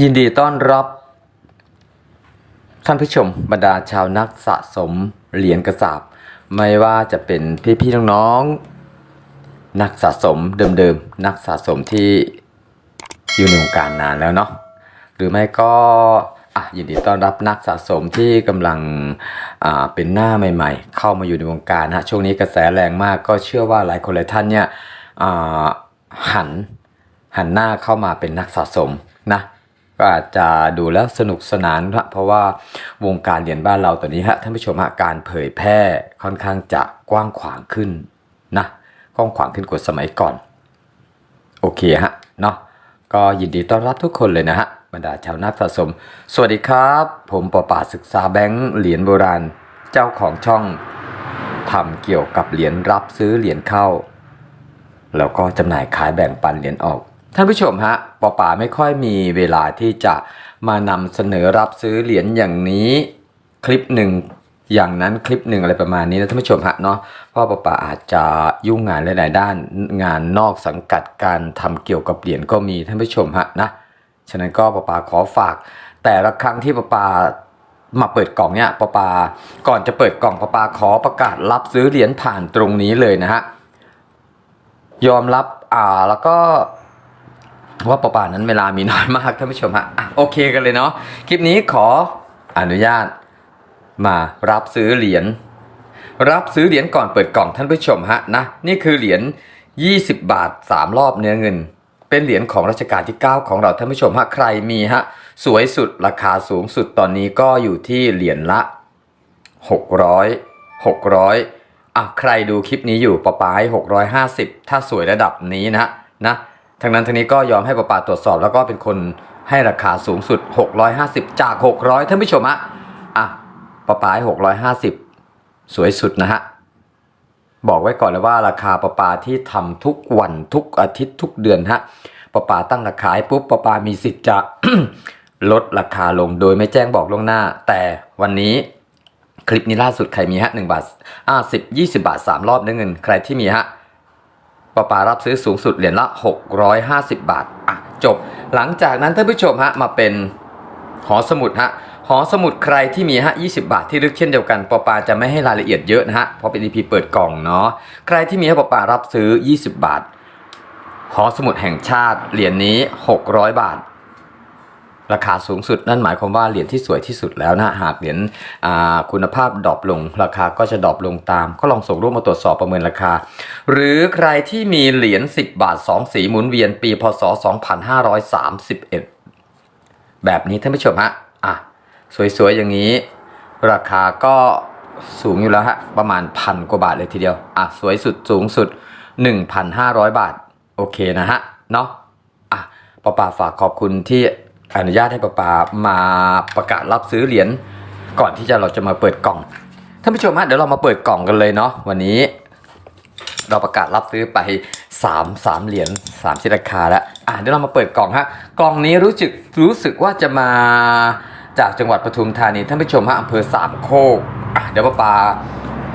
ยินดีต้อนรับ ท่านผู้ชมบรรดาชาวนักสะสมเหรียญกระสาบไม่ว่าจะเป็นพี่ๆน้องๆนักสะสมเดิมๆนักสะสมที่อยู่ในวงการนานแล้วเนาะหรือไม่ก็อะยินดีต้อนรับนักสะสมที่กำลังอ่าเป็นหน้าใหม่ ๆ เข้ามาอยู่ในวงการนะช่วงนี้กระแสแรงมากก็เชื่อว่าหลายคนหลายท่านเนี่ยอ่าหันหันหน้าเข้ามาเป็นนักสะสมนะ ก็อาจจะดูแล้วสนุกสนานนะเพราะว่าวงการเหรียญบ้านเราตอนนี้ฮะท่านผู้ชมฮะการเผยแพร่ค่อนข้างจะกว้างขวางขึ้นนะกว้างขวางขึ้นกว่าสมัยก่อน โอเคฮะเนาะก็ยินดีต้อนรับทุกคนเลยนะฮะบรรดาชาวนักสะสม สวัสดีครับ ผมปอป่าศึกษาแบงค์เหรียญโบราณ เจ้าของช่องทำเกี่ยวกับเหรียญรับซื้อเหรียญเข้า แล้วก็จำหน่ายขายแบ่งปันเหรียญออก ท่านผู้ชมฮะปอป่าไม่ค่อยมีเวลาที่จะมานำเสนอรับซื้อเหรียญอย่างนี้คลิปหนึ่งอย่างนั้นคลิปหนึ่งอะไรประมาณนี้นะท่านผู้ชมฮะเนาะเพราะปอป่าอาจจะยุ่งงานหลายๆด้านงานนอกสังกัดการทำเกี่ยวกับเหรียญก็มีท่านผู้ชมฮะนะฉะนั้นก็ปอป่าขอฝาก แต่ละครั้งที่ปอป่ามาเปิดกล่องเนี่ยปอป่าก่อนจะเปิดกล่องปอป่าขอประกาศรับซื้อเหรียญผ่านตรงนี้เลยนะฮะยอมรับอ่าแล้วก็ ว่าปป่านั้นเวลามีน้อยมากท่านผู้ชมฮะอะโอเคกันเลยเนาะคลิปนี้ขออนุญาตมารับซื้อเหรียญรับซื้อเหรียญก่อนเปิดกล่องท่านผู้ชมฮะนะนี่คือเหรียญ20 บาท 3 รอบเนื้อเงิน เป็นเหรียญของรัชกาลที่ 9 ของเราท่านผู้ชมฮะใครมีฮะสวยสุดราคาสูงสุดตอนนี้ก็อยู่ที่เหรียญละ 600 600อะใครดูคลิปนี้อยู่ปะปาให้650 ถ้าสวยระดับนี้นะนะ ทั้งนั้นทั้งนี้ก็ยอมให้ปปาตรวจสอบแล้วก็เป็นคนให้ราคาสูงสุด 650 จาก 600ท่านผู้ชมฮะอะปปาให้650 สวยสุดนะฮะบอกไว้ก่อนเลยว่าราคาปปาที่ทำทุกวันทุกอาทิตย์ทุกเดือนฮะปปาตั้งราคาให้ปุ๊บปปามีสิทธิ์จะลดราคาลงโดยไม่แจ้งบอกล่วงหน้า แต่วันนี้คลิปนี้ล่าสุดใครมีฮะหนึ่งบาทอ่าสิบยี่สิบาทสามรอบเนื้อเงิน ใครที่มีฮะ ปปารับซื้อสูงสุดเหรียญละหกร้อยห้าสิบบาทอะจบ หลังจากนั้นท่านผู้ชมฮะมาเป็นหอสมุดฮะหอสมุดใครที่มีฮะ20 บาทที่ลึกเช่นเดียวกันปอปาจะไม่ให้รายละเอียดเยอะนะฮะเพราะเป็น EP เปิดกล่องเนาะใครที่มีฮะปอปารับซื้อ 20 บาท หอสมุดแห่งชาติเหรียญนี้ 600 บาท ราคาสูงสุดนั่นหมายความว่าเหรียญที่สวยที่สุดแล้วนะหากเหรียญคุณภาพดรอปลง ราคาก็จะดรอปลงตาม ก็ลองส่งรูปมาตรวจสอบประเมินราคา หรือใครที่มีเหรียญ10 บาท 2 สีหมุนเวียนปีพศ 2531 แบบนี้ท่านผู้ชมฮะอะสวยๆอย่างนี้ ราคาก็สูงอยู่แล้วฮะประมาณพันกว่าบาทเลยทีเดียวอะสวยสุดสูงสุด 1,500 บาท โอเคนะฮะเนาะอะป้าป่าฝากขอบคุณที่ อนุญาตให้ป้าป่ามาประกาศรับซื้อเหรียญก่อนที่จะเราจะมาเปิดกล่องท่านผู้ชมฮะเดี๋ยวเรามาเปิดกล่องกันเลยเนาะวันนี้ เราประกาศรับซื้อไป3 3เหรียญ3ชิราคาแล้วอะเดี๋ยวเรามาเปิดกล่องฮะกล่องนี้รู้สึกรู้สึกว่าจะมาจากจังหวัดปทุมธานีท่านผู้ชมฮะอำเภอสามโคกอะเดี๋ยวป้าปา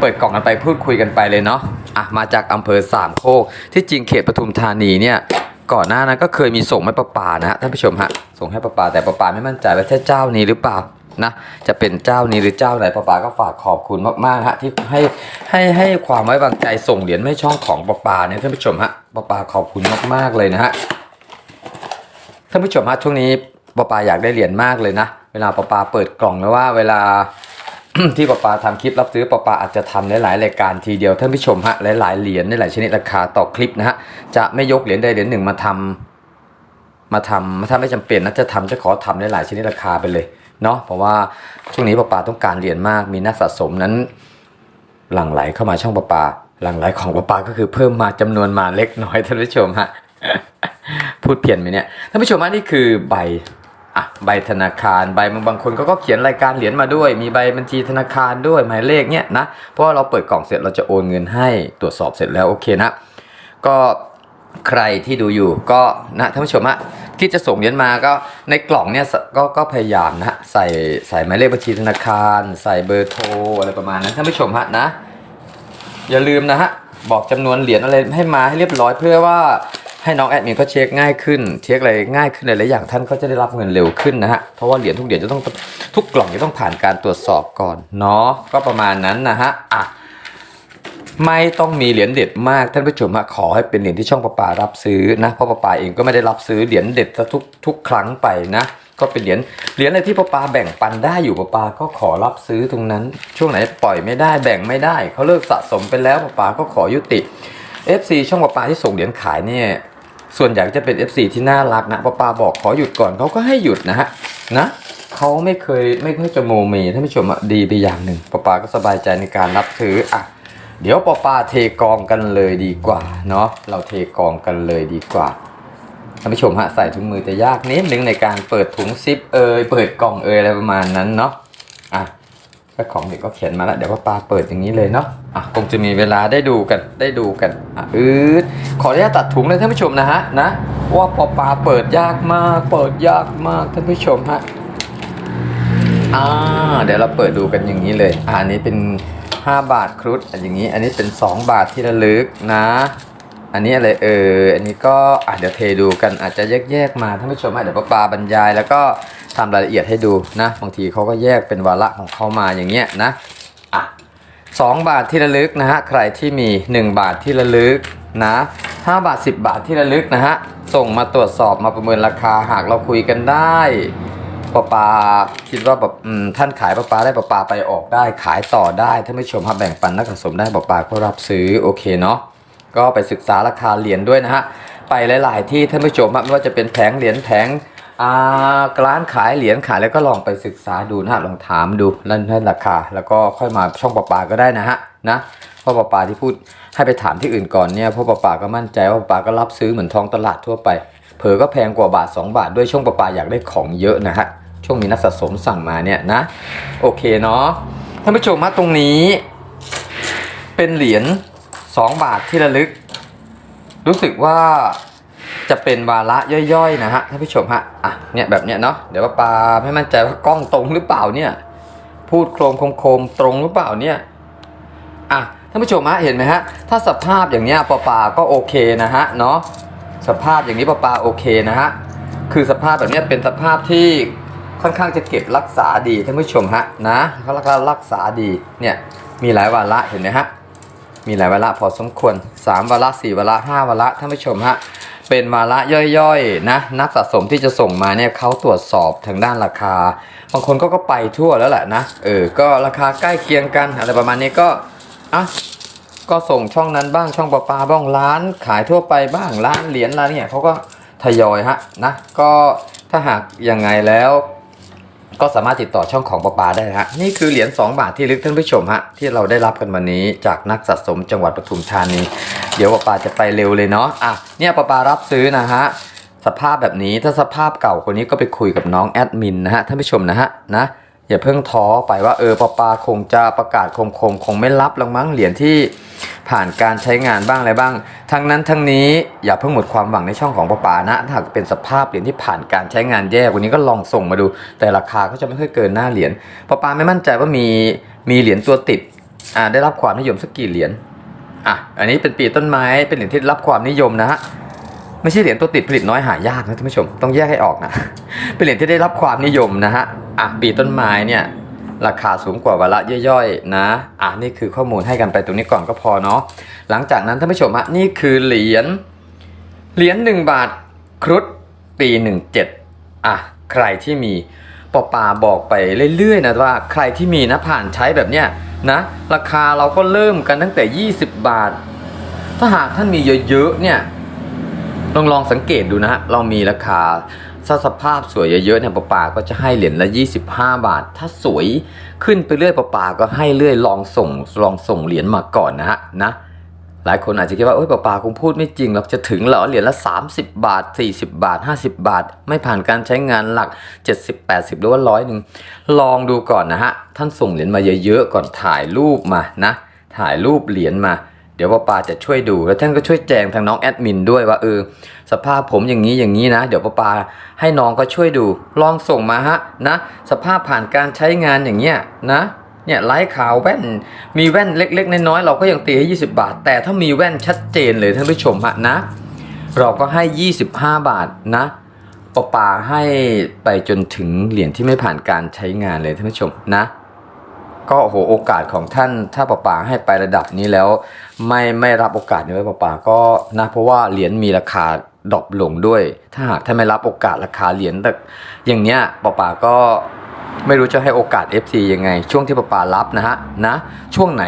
เปิดกล่องกันไปพูดคุยกันไปเลยเนาะอะมาจากอำเภอสามโคกที่จริงเขตปทุมธานีเนี่ย ก่อนหน้านั้นก็เคยมีส่งให้ป้าปานะฮะท่านผู้ชมฮะส่งให้ป้าปาแต่ป้าปาไม่มั่นใจว่าใช่เจ้านี้หรือเปล่านะจะเป็นเจ้านี้หรือเจ้าไหนป้าปาก็ฝากขอบคุณมากๆฮะที่ให้ให้ให้ความไว้วางใจส่งเหรียญไม่ช่องของป้าปาเนี่ยท่านผู้ชมฮะป้าปาขอบคุณมากๆเลยนะฮะท่านผู้ชมฮะช่วงนี้ป้าปาอยากได้เหรียญมากเลยนะเวลาป้าปาเปิดกล่องแล้วว่าเวลา ที่ป้าปาทำคลิปรับซื้อป้าปาอาจจะทำหลายๆรายการทีเดียวท่านผู้ชมฮะหลายๆเหรียญหลายชนิดราคาต่อคลิปนะฮะจะไม่ยกเหรียญใดเหรียญหนึ่งมาทำมาทำถ้าไม่จำเป็นนะจะทำจะขอทำหลายๆชนิดราคาไปเลยเนาะเพราะว่าช่วงนี้ป้าปาต้องการเหรียญมากมีนักสะสมนั้น หลั่งไหลเข้ามาช่องป้าปาหลั่งไหลของป้าปาก็คือเพิ่มมาจำนวนมาเล็กน้อยท่านผู้ชมฮะพูดเพี้ยนไหมเนี่ยท่านผู้ชมฮะนี่คือใบ อะใบธนาคารใบบางบางคนเขาก็เขียนรายการเหรียญมาด้วย มีใบบัญชีธนาคารด้วยหมายเลขเนี่ยนะเพราะว่าเราเปิดกล่องเสร็จเราจะโอนเงินให้ตรวจสอบเสร็จแล้วโอเคนะก็ใครที่ดูอยู่ก็นะท่านผู้ชมฮะที่จะส่งเหรียญมาก็ในกล่องเนี่ยก็ก็พยายามนะฮะใส่ใส่หมายเลขบัญชีธนาคาร ใส่เบอร์โทรอะไรประมาณนั้นท่านผู้ชมฮะนะ อย่าลืมนะฮะบอกจำนวนเหรียญอะไรให้มาให้เรียบร้อยเพื่อว่า ให้น้องแอดมินเขาเช็คง่ายขึ้น เช็คอะไรง่ายขึ้นหลายๆอย่างท่านก็จะได้รับเงินเร็วขึ้นนะฮะเพราะว่าเหรียญทุกเหรียญจะต้องทุกกล่องจะต้องผ่านการตรวจสอบก่อนเนาะก็ประมาณนั้นนะฮะอะไม่ต้องมีเหรียญเด็ดมากท่านผู้ชมฮะขอให้เป็นเหรียญที่ช่องประปารับซื้อนะเพราะประปาเองก็ไม่ได้รับซื้อเหรียญเด็ดทุกทุกครั้งไปนะก็เป็นเหรียญเหรียญอะไรที่ประปาแบ่งปันได้อยู่ประปาก็ขอรับซื้อตรงนั้น ช่วงไหนปล่อยไม่ได้แบ่งไม่ได้เขาเลิกสะสมไปแล้วประปาก็ขอยุติ FC ช่องประปาที่ส่งเหรียญขายเนี่ย ส่วนใหญ่จะเป็น FC ที่น่ารักนะประปาบอกขอหยุดก่อนเขาก็ให้หยุดนะฮะนะเขาไม่เคยไม่ค่อยจะโมเมท่านผู้ชมดีไปอย่างหนึ่งประปาก็สบายใจในการรับซื้ออะเดี๋ยวปอปาเทกองกันเลยดีกว่าเนาะเราเทกองกันเลยดีกว่าท่านผู้ชมฮะใส่ถุงมือจะยากนิดนึงในการเปิดถุงซิปเอยเปิดกล่องเอยอะไรประมาณนั้นเนาะอะ ก็ของเด็กก็เขียนมาแล้วเดี๋ยวปอปาเปิดอย่างนี้เลยเนาะอะคงจะมีเวลาได้ดูกันได้ดูกันอะอืดขออนุญาตตัดถุงเลยท่านผู้ชมนะฮะนะว่าปอปาเปิดยากมาก เปิดยากมากท่านผู้ชมฮะอ่าเดี๋ยวเราเปิดดูกันอย่างนี้เลยอันนี้เป็น 5 บาทครุฑอันอย่างนี้ อันนี้เป็น 2 บาทที่ระลึกนะ อันนี้อะไรเอออันนี้ก็อะเดี๋ยวเทดูกันอาจจะแยกๆมาท่านผู้ชมอะเดี๋ยวป้าปาบรรยาย แล้วก็ทำรายละเอียดให้ดูนะบางทีเขาก็แยกเป็นวาระของเขามาอย่างเงี้ยนะอะสองบาทที่ระลึกนะฮะใครที่มี 1 บาทที่ระลึกนะ5บาท 10 บาทที่ระลึกนะฮะส่งมาตรวจสอบมาประเมินราคาหากเราคุยกันได้ปะปาคิดว่าแบบท่านขายปะปาได้ปะปาไปออกได้ขายต่อได้ท่านผู้ชมครับแบ่งปันนักสะสมได้ปะปาก็รับซื้อโอเคเนาะ ก็ไปศึกษาราคาเหรียญด้วยนะฮะไปหลาย ๆ ที่ท่านผู้ชมไม่ว่าจะเป็นแผงเหรียญแผงร้านขายเหรียญขายแล้วก็ลองไปศึกษาดูนะฮะลองถามดูแล้วให้ราคา แล้วก็ค่อยมาช่องปะปาก็ได้นะฮะนะเพราะปะปาที่พูดให้ไปถามที่อื่นก่อนเนี่ยเพราะปะปาก็มั่นใจว่าปะปาก็รับซื้อเหมือนทองตลาดทั่วไป เผลอก็แพงกว่าบาท 2 บาทด้วยช่วงปะปาอยากได้ของเยอะนะฮะช่วงมีนักสะสมสั่งมาเนี่ยนะ โอเคเนาะท่านผู้ชมมาตรงนี้ เป็นเหรียญ 2 บาทที่ระลึก รู้สึกว่าจะเป็นวาระย่อยๆนะฮะท่านผู้ชมฮะอะเนี่ยแบบเนี้ยเนาะเดี๋ยวว่าปาไม่มั่นใจว่ากล้องตรงหรือเปล่าเนี่ย พูดโครมโคมตรงหรือเปล่าเนี่ยอะท่านผู้ชมฮะเห็นไหมฮะถ้าสภาพอย่างเนี้ยปาปาก็โอเคนะฮะเนาะสภาพอย่างนี้ปาปาโอเคนะฮะคือสภาพแบบเนี้ยเป็นสภาพที่ค่อนข้างจะเก็บรักษาดีท่านผู้ชมฮะนะเขารักษาดีเนี่ยมีหลายวาระเห็นไหมฮะ มีหลายวาระพอสมควร 3 วาระ 4 วาระ 5 วาระท่านผู้ชมฮะเป็นวาระย่อยๆนะนักสะสมที่จะส่งมาเนี่ยเขาตรวจสอบทางด้านราคา บางคนก็ก็ไปทั่วแล้วแหละนะเออก็ราคาใกล้เคียงกันอะไรประมาณนี้ก็อะก็ส่งช่องนั้นบ้างช่องปลาปลาบ้างร้านขายทั่วไปบ้างร้านเหรียญร้านเนี่ยเขาก็ทยอยฮะนะก็ถ้าหากยังไงแล้ว ก็สามารถติดต่อช่องของปาปาได้นะฮะนี่คือเหรียญ2บาทที่ลึกท่านผู้ชมฮะที่เราได้รับกันวันนี้จากนักสะสมจังหวัดปทุมธานี เดี๋ยวปาปาจะไปเร็วเลยเนาะอะเนี่ยปาปารับซื้อนะฮะสภาพแบบนี้ถ้าสภาพเก่าคนนี้ก็ไปคุยกับน้องแอดมินนะฮะท่านผู้ชมนะฮะนะ อย่าเพิ่งท้อไปว่าเออปาปาคงจะประกาศคงคงคงไม่รับหรอกมั้งเหรียญที่ผ่านการใช้งานบ้างอะไรบ้าง ทั้งนั้นทั้งนี้อย่าเพิ่งหมดความหวังในช่องของปาปานะถ้าหากเป็นสภาพเหรียญที่ผ่านการใช้งานแย่กว่านี้ก็ลองส่งมาดู แต่ราคาก็จะไม่ค่อยเกินหน้าเหรียญปาปาไม่มั่นใจว่ามีมีเหรียญตัวติดอ่าได้รับความนิยมสักกี่เหรียญอะอันนี้เป็นปีต้นไม้เป็นเหรียญที่ได้รับความนิยมนะฮะ ไม่ใช่เหรียญตัวติดผลิตน้อยหายากนะท่านผู้ชม ต้องแยกให้ออกนะ เป็นเหรียญที่ได้รับความนิยมนะฮะ อะ ปีต้นไม้เนี่ย ราคาสูงกว่าวาระย่อยๆ นะ อะ นี่คือข้อมูลให้กันไปตรงนี้ก่อนก็พอเนาะ หลังจากนั้นท่านผู้ชมฮะ นี่คือเหรียญ เหรียญหนึ่งบาทครุฑปีหนึ่งเจ็ดอะ ใครที่มีปอปาบอกไปเรื่อยๆนะว่าใครที่มีนะผ่านใช้แบบเนี้ยนะ ราคาเราก็เริ่มกันตั้งแต่ 20 บาท ถ้าหากท่านมีเยอะๆเนี่ย ลองลองสังเกตดูนะฮะเรามีราคาถ้าสภาพสวยเยอะๆเนี่ยปะปาก็จะให้เหรียญละ 25 บาท ถ้าสวยขึ้นไปเรื่อยปะปาก็ให้เรื่อยลองส่งลองส่งเหรียญมาก่อนนะฮะนะหลายคนอาจจะคิดว่าเอ้ยปะปาคงพูดไม่จริงหรอกจะถึงเหรอเหรียญละ 30 บาท 40 บาท 50 บาท ไม่ผ่านการใช้งานหลัก 70 80 หรือว่าร้อยหนึ่งลองดูก่อนนะฮะท่านส่งเหรียญมาเยอะๆก่อนถ่ายรูปมานะถ่ายรูปเหรียญมา เดี๋ยวป้าปาจะช่วยดู แล้วท่านก็ช่วยแจงทางน้องแอดมินด้วยว่าเออสภาพผมอย่างนี้อย่างนี้นะ เดี๋ยวป้าปาให้น้องก็ช่วยดู ลองส่งมาฮะนะ สภาพผ่านการใช้งานอย่างเงี้ยนะเนี่ยไลท์ขาวแว่นมีแว่นเล็ก ๆ น้อยๆเราก็ยังตีให้ 20 บาท แต่ถ้ามีแว่นชัดเจนเลยท่านผู้ชมฮะนะ เราก็ให้ 25 บาทนะปะปาให้ไปจนถึงเหรียญที่ไม่ผ่านการใช้งานเลยท่านผู้ชมนะ ก็โหโอกาสของท่านถ้าปะปาให้ไประดับนี้แล้ว ไม่ไม่รับโอกาสนี้ไว้ปะปาก็นะเพราะว่าเหรียญมีราคาดรอปลงด้วย ถ้าหากท่านไม่รับโอกาสราคาเหรียญแต่อย่างเนี้ยปะปาก็ไม่รู้จะให้โอกาส FC ยังไง ช่วงที่ปะปารับนะฮะนะ ช่วงไหน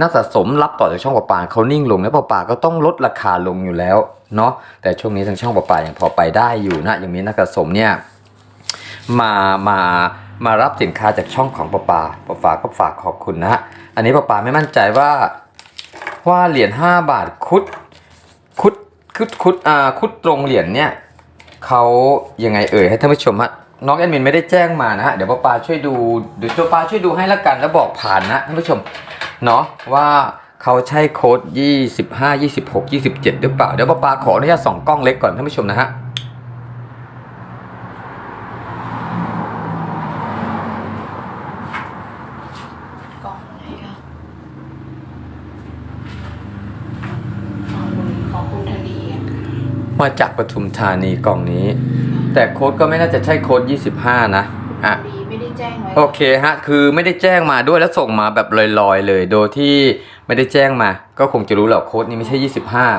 นักสะสมรับต่อจากช่องปะปาเขานิ่งลง แล้วปะปาก็ต้องลดราคาลงอยู่แล้วเนาะแต่ช่วงนี้ทางช่องปะปายังพอไปได้อยู่นะอย่างนี้นักสะสมเนี่ยมามา มารับสินค้าจากช่องของปะปาปะปาก็ฝากขอบคุณนะฮะอันนี้ปะปาไม่มั่นใจว่าว่าเหรียญ5บาทคุดคุดคุดคุดอ่าคุดตรงเหรียญเนี่ยเขายังไงเอ่ยให้ท่านผู้ชมฮะน้องแอดมินไม่ได้แจ้งมานะฮะเดี๋ยวปะปาช่วยดูเดี๋ยวตัวปาช่วยดูให้ละกันแล้วบอกผ่านนะท่านผู้ชมเนาะว่าเขาใช้โค้ด25 26 27 หรือเปล่าเดี๋ยวปะปาขออนุญาตส่องกล้องเล็กก่อนท่านผู้ชมนะฮะ กล่องไหนคะของคุณของคุณธนีอะ มาจากปทุมธานีกล่องนี้ แต่โค้ดก็ไม่น่าจะใช่โค้ด25 นะอะดีไม่ได้แจ้งไว้โอเคฮะ คือไม่ได้แจ้งมาด้วยแล้วส่งมาแบบลอยๆเลย โดยที่ไม่ได้แจ้งมา ก็คงจะรู้แหละโค้ดนี้ไม่ใช่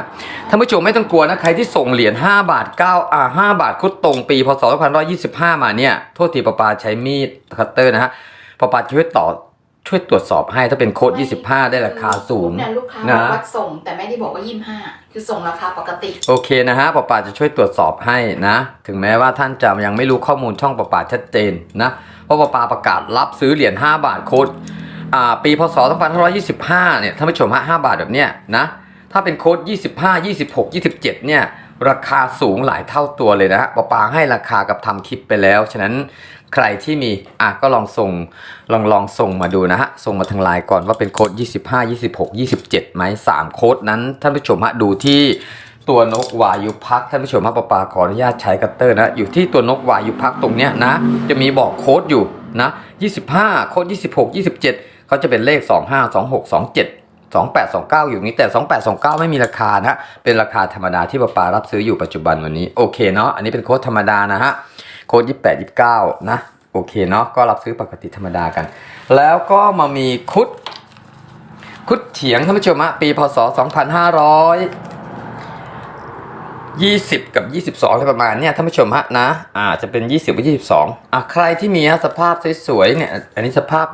25ท่านผู้ชมไม่ต้องกลัวนะใครที่ส่งเหรียญ5บาท9อ่า5บาทคุดตรงปีพศ2525 มาเนี่ย โทษทีปะปาใช้มีดคัตเตอร์นะฮะปะปาช่วยต่อ ช่วยตรวจสอบให้ถ้าเป็นโค้ด25 ได้ราคาสูงเนี่ยลูกค้านะบอกว่าส่งแต่ไม่ได้บอกว่ายี่ห้าคือส่งราคาปกติ โอเคนะฮะปะปาจะช่วยตรวจสอบให้นะ ถึงแม้ว่าท่านจะยังไม่รู้ข้อมูลช่องปะปาชัดเจนนะเพราะปะปาประกาศรับซื้อเหรียญ5บาทโค้ดอ่าปีพศ2525เนี่ยท่านผู้ชมฮะ5บาทแบบเนี้ยนะถ้าเป็นโค้ด25 26 27เนี่ยราคาสูงหลายเท่าตัวเลยนะฮะปะปาให้ราคากับทำคลิปไปแล้ว ฉะนั้น ใครที่มีอะก็ลองส่งลองลองส่งมาดูนะฮะส่งมาทางไลน์ก่อนว่าเป็นโค้ด25 26 27ไหม3โค้ดนั้นท่านผู้ชมฮะดูที่ตัวนกวายุพักท่านผู้ชมฮะปะปาขออนุญาตใช้คัตเตอร์นะอยู่ที่ตัวนกวายุพักตรงเนี้ยนะ จะมีบอกโค้ดอยู่นะ25 โค้ด26 27เขาจะเป็นเลข 25 26 27 2829 อยู่นี้แต่ 2829 ไม่มีราคานะเป็นราคาธรรมดาที่ปาปารับซื้ออยู่ปัจจุบันวันนี้โอเคเนาะอันนี้เป็นโค้ดธรรมดานะฮะ โค้ด28 29นะโอเคเนาะก็รับซื้อปกติธรรมดากัน แล้วก็มามีคุด คุดเฉียงท่านผู้ชมฮะปีพศ 2500 20 กับ 22อะไรประมาณเนี่ยท่านผู้ชมฮะนะอ่าจะเป็น 20กับ22อะใครที่มีสภาพสวยๆเนี่ยอันนี้สภาพ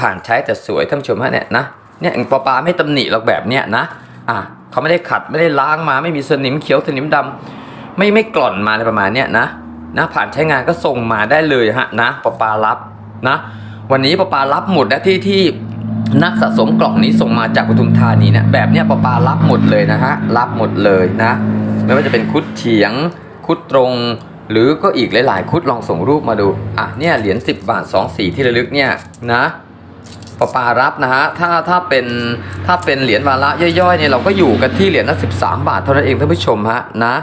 ผ่านใช้แต่สวยท่านผู้ชมฮะเนี่ยนะเนี่ยปลาปลาไม่ตำหนิหรอกแบบเนี้ยนะอะเขาไม่ได้ขัดไม่ได้ล้างมาไม่มีสนิมเขียวสนิมดำไม่ไม่กล่อนมาอะไรประมาณเนี้ยนะ นะผ่านใช้งานก็ส่งมาได้เลยฮะนะปปารับนะวันนี้ปปารับหมดนะที่ที่นักสะสมกล่องนี้ส่งมาจากปทุมธานีเนี่ยแบบเนี้ยปปารับหมดเลยนะฮะรับหมดเลยนะ ไม่ว่าจะเป็นคุดเฉียง คุดตรง หรือก็อีกหลาย ๆ คุดลองส่งรูปมาดูอะเนี่ยเหรียญ10 บาท 2 สีที่ระลึกเนี่ยนะปะปารับนะฮะถ้าถ้าเป็นถ้าเป็นเหรียญวาระย่อยๆเนี่ยเราก็อยู่กันที่เหรียญละ13 บาทเท่านั้นเองท่านผู้ชมฮะนะ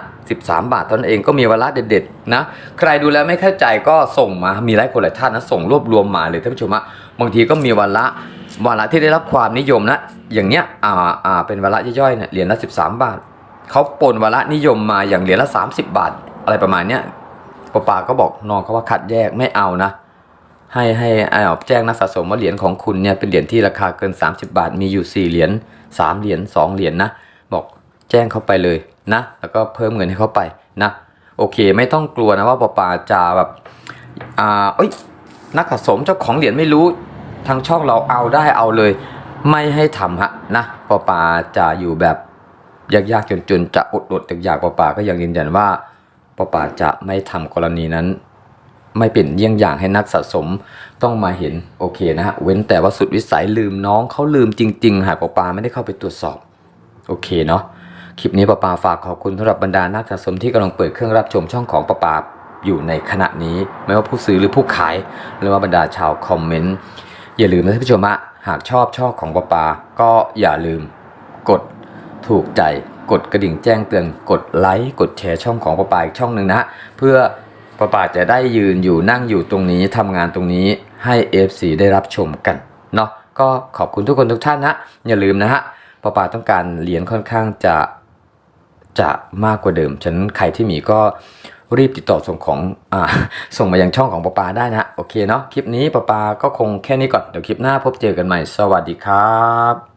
13 บาทเท่านั้นเองก็มีวาระเด็ดๆนะใครดูแล้วไม่เข้าใจก็ส่งมามีหลายคนหลายท่านนะส่งรวบรวมมาเลยท่านผู้ชมฮะบางทีก็มีวาระวาระที่ได้รับความนิยมนะ อย่างเนี้ยอ่าอ่าเป็นวาระย่อยๆเนี่ยเหรียญละ 13 บาทเขาปนวาระนิยมมาอย่างเหรียญละ 30 บาท อะไรประมาณเนี้ยปะปาก็บอกน้องเขาว่าคัดแยกไม่เอานะให้ให้เอาแจ้งนักสะสมว่าเหรียญของคุณเนี่ยเป็นเหรียญที่ราคาเกิน 30 บาท มีอยู่ 4 เหรียญ 3 เหรียญ 2 เหรียญนะ บอกแจ้งเขาไปเลย นะ แล้วก็เพิ่มเงินให้เขาไปนะ โอเค ไม่ต้องกลัวนะว่าปาปาจะแบบ อ่าเอ้ย นักสะสมเจ้าของเหรียญไม่รู้ ทางช่องเราเอาได้เอาเลย ไม่ให้ทำฮะนะปาปาจะอยู่แบบยากๆจนๆจะอดอดๆอยากปาปาก็ยังยืนยันว่าปาปาจะไม่ทำกรณีนั้นไม่เป็นเยี่ยงอย่างให้นักสะสมต้องมาเห็นโอเคนะฮะเว้นแต่ว่าสุดวิสัยลืมน้องเขาลืมจริง ๆ หากปาปาไม่ได้เข้าไปตรวจสอบ โอเคเนาะ คลิปนี้ปาปาฝากขอบคุณสำหรับบรรดานักสะสมที่กำลังเปิดเครื่องรับชมช่องของปาปาอยู่ในขณะนี้ ไม่ว่าผู้ซื้อหรือผู้ขายหรือว่าบรรดาชาวคอมเมนต์อย่าลืมนะท่านผู้ชมะหากชอบช่องของปาปา ก็อย่าลืมกดถูกใจกดกระดิ่งแจ้งเตือนกดไลค์กดแชร์ช่องของปาปาอีกช่องหนึ่งนะเพื่อป้าป่าจะได้ยืนอยู่นั่งอยู่ตรงนี้ทำงานตรงนี้ให้ FC ได้รับชมกันเนาะก็ขอบคุณทุกคนทุกท่านนะอย่าลืมนะฮะป้าป่าต้องการเหรียญค่อนข้างจะ จะมากกว่าเดิมฉะนั้นใครที่มีก็รีบติดต่อส่งของอส่งมายังช่องของปอปาได้นะ โอเคเนาะคลิปนี้ปอปาก็คงแค่นี้ก่อน เดี๋ยวคลิปหน้าพบเจอกันใหม่ สวัสดีครับ